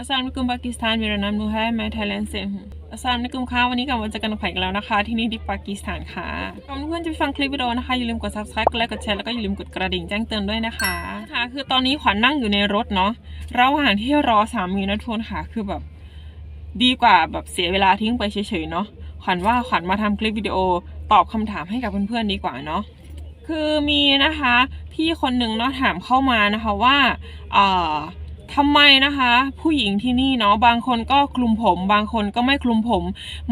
อัสสลามุอะลัยกุมปากีสถานเวียดนามนูไฮแมไทยแลนด์เซนอัสสลาลัยกุมค่ะวันนี้กลับมาเจอกันกับไผ่กันแล้วนะคะ ที่นี่ที่ปากีสถานค่ะก่อนเพื่อนๆจะไปฟังคลิปวิดีโอนะคะ อย่าลืมกด subscribe กดไลค์กดแชร์แล้วก็อย่าลืมกดกระดิ่งแจ้งเตือนด้วยนะคะค่ะคือตอนนี้ขวัญนั่งอยู่ในรถเนาะระหว่างที่รอสามีนะทุกคนค่ะ คือแบบดีกว่าแบบเสียเวลาทิ้งไปเฉยๆเนาะขวัญว่าขวัญมาทำคลิปวิดีโอตอบคำถามให้กับเพื่อนๆดีกว่าเนาะคือมีนะคะ พี่คนหนึ่งเนาะถามเข้ามานะคะว่าเอ่อ ทำไมนะคะ ผู้หญิงที่นี่เนาะบางคนก็คลุมผม บางคนก็ไม่คลุมผม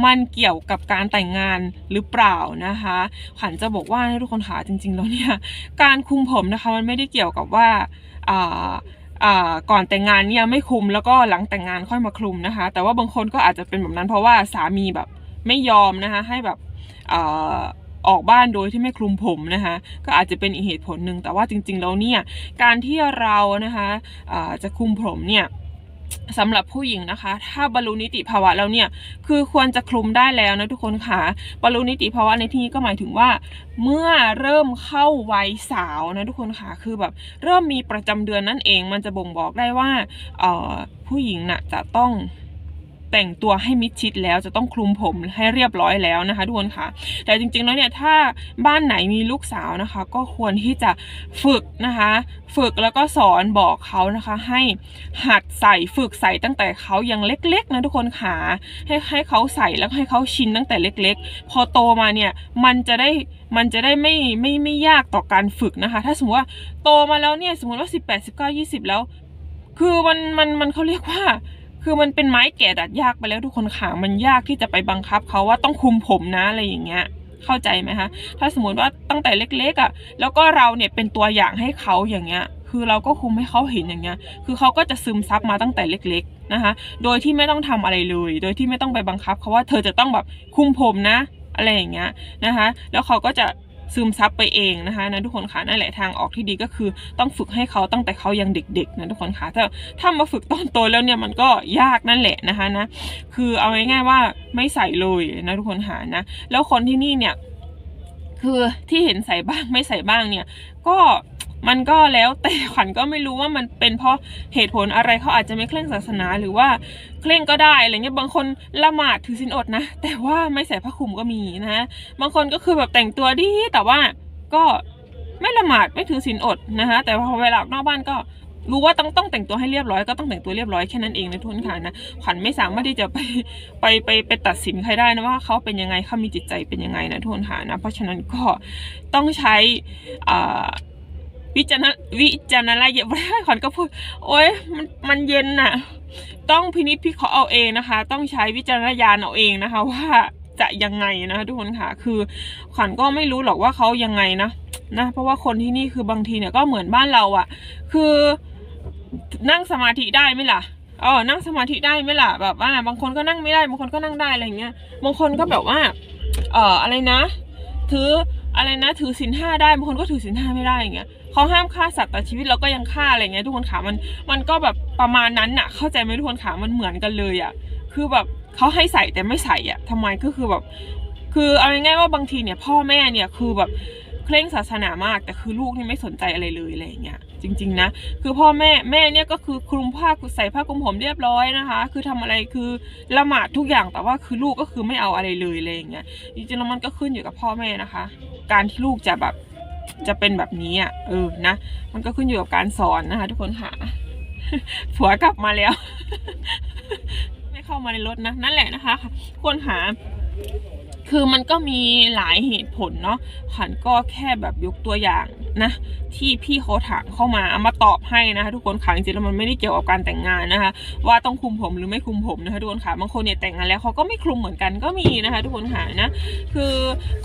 มันเกี่ยวกับการแต่งงานหรือเปล่านะคะขวัญจะบอกว่าทุกคนค่ะจริง ๆ แล้วเนี่ยการคลุมผมนะคะมันไม่ได้เกี่ยวกับว่าอ่าอ่าก่อนแต่งงานเนี่ยไม่คลุมแล้วก็หลังแต่งงานค่อยมาคลุมนะคะ แต่ว่าบางคนก็อาจจะเป็นแบบนั้นเพราะว่าสามีแบบไม่ยอมนะคะให้แบบ ออกบ้านโดยที่ไม่คลุมผมนะคะ ก็อาจจะเป็นอีกเหตุผลหนึ่งแต่ว่าจริงๆแล้วเนี่ยการที่เรานะคะอ่าจะคลุมผมเนี่ยสำหรับผู้หญิงนะคะ ถ้าบรรลุนิติภาวะแล้วเนี่ยคือควรจะคลุมได้แล้วนะทุกคนค่ะบรรลุนิติภาวะในที่นี้ก็หมายถึงว่า เมื่อเริ่มเข้าวัยสาวนะทุกคนค่ะคือแบบเริ่มมีประจำเดือนนั่นเอง มันจะบ่งบอกได้ว่าผู้หญิงน่ะจะต้อง แต่งตัวให้มิดชิดแล้วจะต้องคลุมผมให้เรียบร้อยแล้วนะคะทุกคนค่ะแต่จริงๆแล้วเนี่ยถ้าบ้านไหนมีลูกสาวนะคะ ก็ควรที่จะฝึกนะคะ ฝึกแล้วก็สอนบอกเขานะคะ ให้หัดใส่ฝึกใส่ตั้งแต่เขายังเล็กๆนะทุกคนค่ะให้ให้เขาใส่แล้วให้เขาชินตั้งแต่เล็ก ๆ พอโตมาเนี่ยมันจะได้มันจะได้ไม่ไม่ไม่ยากต่อการฝึกนะคะ ถ้าสมมติว่าโตมาแล้วเนี่ยสมมติว่า 18 19 20 แล้ว คือมันมันมันเขาเรียกว่า คือมันเป็นไม้แก่ดัดยากไปแล้วทุกคนค่ะมันยากที่จะไปบังคับเขาว่าต้องคุมผมนะอะไรอย่างเงี้ยเข้าใจไหมคะถ้าสมมติว่าตั้งแต่เล็กๆอะ แล้วก็เราเนี่ยเป็นตัวอย่างให้เขาอย่างเงี้ย คือเราก็คุมให้เขาเห็นอย่างเงี้ย คือเขาก็จะซึมซับมาตั้งแต่เล็ก ๆนะคะ โดยที่ไม่ต้องทำอะไรเลย โดยที่ไม่ต้องไปบังคับเขาว่าเธอจะต้องแบบคุมผมนะ อะไรอย่างเงี้ยนะคะ แล้วเขาก็จะ ซึมซับไปเองนะคะนะทุกคนค่ะนั่นแหละทางออกที่ดีก็คือต้องฝึกให้เขาตั้งแต่เขายังเด็กๆนะทุกคนค่ะถ้าถ้ามาฝึกตอนโตแล้วเนี่ยมันก็ยากนั่นแหละนะคะนะคือเอาง่ายๆว่าไม่ใส่เลยนะทุกคนหานะแล้วคนที่นี่เนี่ยคือที่เห็นใส่บ้างไม่ใส่บ้างเนี่ยก็ มันก็แล้วแต่ขวัญก็ไม่รู้ว่ามันเป็นเพราะเหตุผลอะไรเขาอาจจะไม่เคร่งศาสนาหรือว่าเคร่งก็ได้อะไรเงี้ยบางคนละหมาดถือศีลอดนะ แต่ว่าไม่ใส่ผ้าคลุมก็มีนะบางคนก็คือแบบแต่งตัวดีแต่ว่าก็ไม่ละหมาดไม่ถือศีลอดนะคะแต่พอเวลาออกนอกบ้านก็รู้ว่าต้องต้องแต่งตัวให้เรียบร้อยก็ต้องแต่งตัวเรียบร้อยแค่นั้นเองนะทุนค่ะนะขวัญไม่สามารถที่จะไปไปไปไปตัดสินใครได้นะว่าเขาเป็นยังไงเขามีจิตใจเป็นยังไงนะทุนค่ะนะเพราะฉะนั้นก็ต้องใช้อ่า วิจารณวิจารณญาณไม่ได้ขวัญก็พูด โอ๊ยมันมันเย็นน่ะ ต้องพินิจพิเคราะห์เอาเองนะคะ ต้องใช้วิจารณญาณเอาเองนะคะ ว่าจะยังไงนะคะทุกคนค่ะ คือขวัญก็ไม่รู้หรอกว่าเขายังไงนะนะเพราะว่าคนที่นี่คือบางทีเนี่ยก็เหมือนบ้านเราอะ่ะคือนั่งสมาธิได้ไหมล่ะเออนั่งสมาธิได้ไหมล่ะแบบว่า บางคนก็นั่งไม่ได้ บางคนก็นั่งได้อะไรเงี้ย บางคนก็แบบว่า เอ่ออะไรนะถือ อะไรนะถือศีลห้าได้บางคนก็ถือศีลห้าไม่ได้อย่างเงี้ยเขาห้ามฆ่าสัตว์แต่ชีวิตเราก็ยังฆ่าอะไรเงี้ยทุกคนขามันมันก็แบบประมาณนั้นน่ะ เข้าใจไหมทุกคนขามันเหมือนกันเลยอะคือแบบเขาให้ใส่แต่ไม่ใส่อะทำไมก็คือแบบ คือเอาง่ายๆว่าบางทีเนี่ยพ่อแม่เนี่ยคือแบบ เคร่งศาสนามากแต่คือลูกนี่ไม่สนใจอะไรเลยอะไรเงี้ยจริง ๆนะคือพ่อแม่แม่เนี่ยก็คือคลุมผ้าใส่ผ้าคลุมผมเรียบร้อยนะคะ คือทำอะไรคือละหมาดทุกอย่างแต่ว่าคือลูกก็คือไม่เอาอะไรเลยอะไรเงี้ยจริงๆแล้วมันก็ขึ้นอยู่กับพ่อแม่นะคะ การที่ลูกจะแบบจะเป็นแบบนี้อะเออนะ มันก็ขึ้นอยู่กับการสอนนะคะ ทุกคนค่ะผัวกลับมาแล้ว ไม่เข้ามาในรถนะ นั่นแหละนะคะทุกคนหา คือมันก็มีหลายเหตุผลเนาะขวัญก็แค่แบบยกตัวอย่างนะที่พี่เขาถามเข้ามาเอามาตอบให้นะคะทุกคนค่ะจริงๆแล้วมันไม่ได้เกี่ยวกับการแต่งงานนะคะ ว่าต้องคลุมผมหรือไม่คลุมผมนะคะทุกคนค่ะบางคนเนี่ยแต่งงานแล้วเขาก็ไม่คลุมเหมือนกันก็มีนะคะ ทุกคนค่ะนะคือ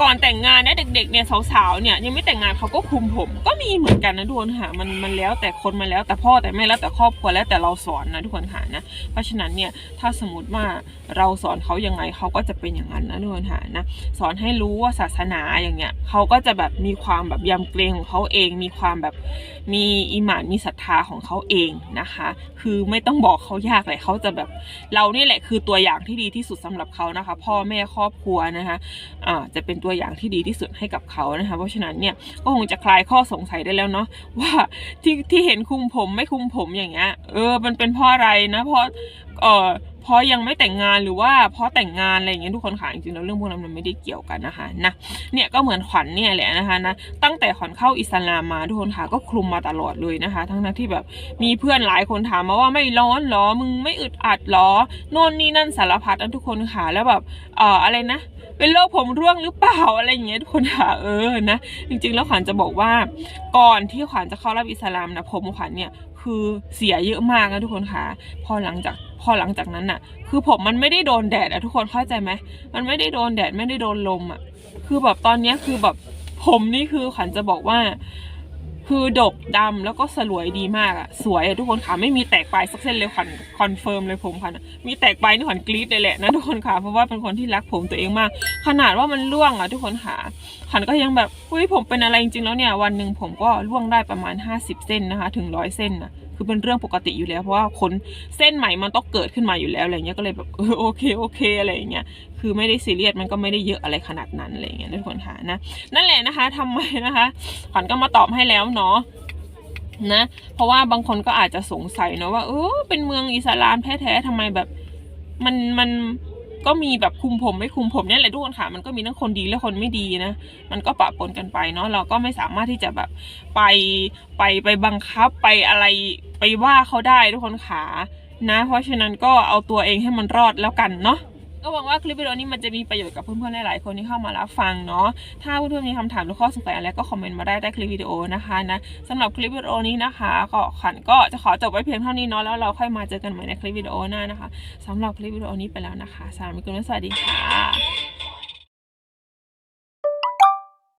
ก่อนแต่งงานเนี่ยเด็กๆเนี่ยสาวๆเนี่ยยังไม่แต่งงานเขาก็คลุมผม ก็มีเหมือนกันนะทุกคนค่ะมันมันแล้วแต่คนมันแล้วแต่พ่อแต่แม่แล้วแต่ครอบครัวแล้วแต่เราสอนนะทุกคนค่ะนะเพราะฉะนั้นเนี่ยถ้าสมมติว่าเราสอนเขายังไงเขาก็จะเป็นอย่างนั้นนะทุกคนค่ะนะสอนให้รู้ว่าศาสนาอย่างเงี้ยเขาก็จะแบบมีความแบบยำเกรงของเขาเอง มีความแบบมีอิหมานมีศรัทธาของเขาเองนะคะ คือไม่ต้องบอกเขายากเลยเขาจะแบบเรานี่แหละคือตัวอย่างที่ดีที่สุดสำหรับเขานะคะ พ่อแม่ครอบครัวนะคะอ่าจะเป็นตัวอย่างที่ดีที่สุดให้กับเขานะคะ เพราะฉะนั้นเนี่ยก็คงจะคลายข้อสงสัยได้แล้วเนาะว่าที่ที่เห็นคุมผมไม่คุมผมอย่างเงี้ยเออมันเป็นเพราะอะไรนะเพราะเออ เพราะยังไม่แต่งงานหรือว่าเพราะแต่งงานอะไรอย่างเงี้ยทุกคนค่ะจริงๆแล้วเรื่องพวกนั้นมันไม่ได้เกี่ยวกันนะคะนะเนี่ยก็เหมือนขวัญเนี่ยแหละนะคะนะตั้งแต่ขวัญเข้าอิสลามมาทุกคนค่ะก็คลุมมาตลอดเลยนะคะ ทั้งนั้นที่แบบมีเพื่อนหลายคนถามมาว่าไม่ร้อนเหรอมึงไม่อึดอัดเหรอโน่นนี่นั่นสารพัดนะทุกคนค่ะแล้วแบบเอ่ออะไรนะ เป็นโรคผมร่วงหรือเปล่าอะไรอย่างเงี้ยทุกคนค่ะเออนะจริงๆแล้วขวัญจะบอกว่าก่อนที่ขวัญจะเข้ารับอิสลามนะผมขวัญเนี่ย คือเสียเยอะมากนะทุกคนค่ะ พอหลังจากพอหลังจากนั้นอะคือผมมันไม่ได้โดนแดดอะทุกคนเข้าใจไหมมันไม่ได้โดนแดดไม่ได้โดนลมอะคือแบบตอนนี้คือแบบผมนี่คือขวัญจะบอกว่า คือดกดำแล้วก็สลวยดีมากอะสวยอะทุกคนค่ะไม่มีแตกปลายสักเส้นเลยขวัญคอนเฟิร์มเลยผมขวัญอะมีแตกปลายนี่ขวัญกรี๊ดเลยแหละนะทุกคนค่ะเพราะว่าเป็นคนที่รักผมตัวเองมาก ขนาดว่ามันร่วงอะทุกคนค่ะขวัญก็ยังแบบอุ้ยผมเป็นอะไรจริงๆแล้วเนี่ยวันหนึ่งผมก็ร่วงได้ประมาณ 50 เส้นนะคะ ถึงร้อยเส้นนะ คือเป็นเรื่องปกติอยู่แล้วเพราะว่าขนเส้นใหม่มันต้องเกิดขึ้นมาอยู่แล้วอะไรเงี้ยก็เลยแบบเออโอเคโอเคอะไรเงี้ยคือไม่ได้ซีเรียสมันก็ไม่ได้เยอะอะไรขนาดนั้นอะไรเงี้ยทุกคนค่ะนะนั่นแหละนะคะทำไมนะคะขวัญก็มาตอบให้แล้วเนาะนะเพราะว่าบางคนก็อาจจะสงสัยเนาะว่าเออเป็นเมืองอิสลามแท้ๆทำไมแบบมันมัน ก็มีแบบคุมผมไม่คุมผมเนี่ยแหละทุกคนค่ะ มันก็มีทั้งคนดีและคนไม่ดีนะ มันก็ปะปนกันไปเนาะเราก็ไม่สามารถที่จะแบบไปไปไปบังคับไปอะไรไปว่าเขาได้ทุกคนขานะ เพราะฉะนั้นก็เอาตัวเองให้มันรอดแล้วกันเนาะ ก็หวังว่าคลิปวิดีโอนี้มันจะมีประโยชน์กับเพื่อนๆหลายๆคนที่เข้ามารับฟังเนาะ ถ้าเพื่อนๆมีคำถามหรือข้อสงสัยอะไรก็คอมเมนต์มาได้ใต้คลิปวิดีโอนะคะนะสำหรับคลิปวิดีโอนี้นะคะ ก็ขันก็จะขอจบไว้เพียงเท่านี้เนาะแล้วเราค่อยมาเจอกันใหม่ในคลิปวิดีโอหน้านะคะสำหรับคลิปวิดีโอนี้ไปแล้วนะคะสามีคุณและสวัสดีค่ะ